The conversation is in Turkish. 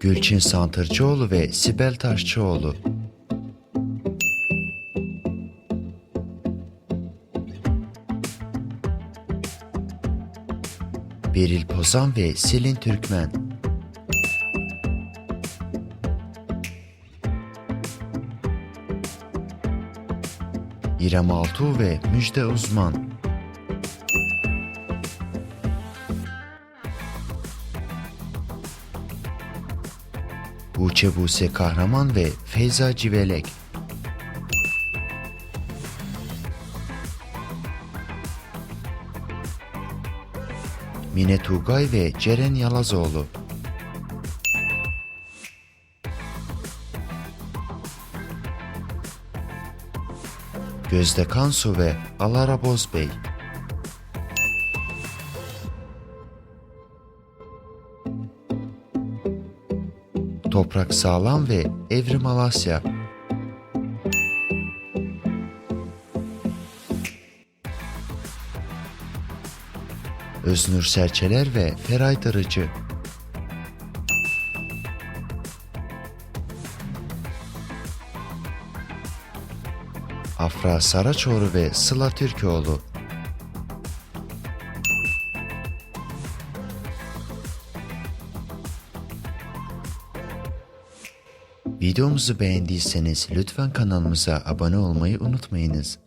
Gülçin Santırcıoğlu ve Sibel Taşçıoğlu. Beril Pozan ve Selin Türkmen. İrem Altuğ ve Müjde Uzman. Buğçe Buse Kahraman ve Feyza Civelek. Mine Tugay ve Ceren Yalazoğlu. Gözde Kansu ve Alara Bozbey. Toprak Sağlam ve Evrim Alasya. Öznur Serçeler ve Feray Darıcı. Afra Saraçoğlu ve Sıla Türkoğlu. Videomuzu beğendiyseniz lütfen kanalımıza abone olmayı unutmayınız.